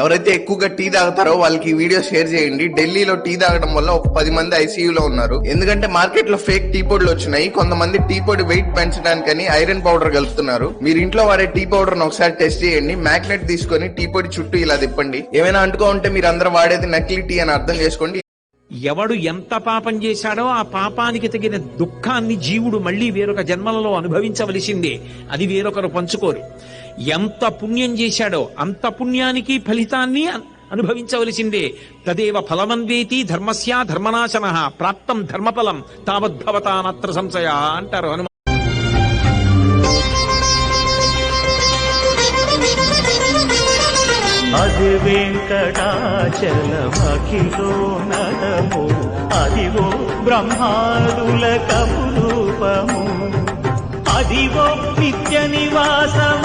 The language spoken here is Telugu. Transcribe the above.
ఎవరైతే ఎక్కువగా టీ తాగుతారో వాళ్ళకి ఈ వీడియో షేర్ చేయండి. ఢిల్లీలో టీ తాగడం వల్ల ఒక పది మంది ఐసీయూలో ఉన్నారు. ఎందుకంటే మార్కెట్లో ఫేక్ టీ పొడులు వచ్చినాయి. కొంతమంది టీ పొడి వెయిట్ పెంచడానికని ఐరన్ పౌడర్ కలుపుతున్నారు. మీరు ఇంట్లో వాడే టీ పౌడర్ ఒకసారి టెస్ట్ చేయండి. మ్యాగ్నెట్ తీసుకొని టీ పొడి చుట్టూ ఇలా తిప్పండి. ఏమైనా అంటుకో ఉంటే మీరు అందరూ వాడేది నకిలీ టీ అని అర్థం చేసుకోండి. ఎవడు ఎంత పాపం చేశాడో ఆ పాపానికి తగిన దుఃఖాన్ని జీవుడు మళ్ళీ వేరొక జన్మలలో అనుభవించవలసిందే. అది వేరొకరు పంచుకోరు. ఎంత పుణ్యం చేశాడో అంత పుణ్యానికి ఫలితాన్ని అనుభవించవలసిందే. తదేవ ఫలమన్వేతి ధర్మస్య ధర్మనాశన ప్రాప్తం ధర్మఫలం తావద్భవతానత్ర సంశయ అంటారు హనుమ. అది వెంకటాచలమఖిలో నడము అదివో బ్రహ్మాదుల కపురూపము. అదివో నిత్య నివాసం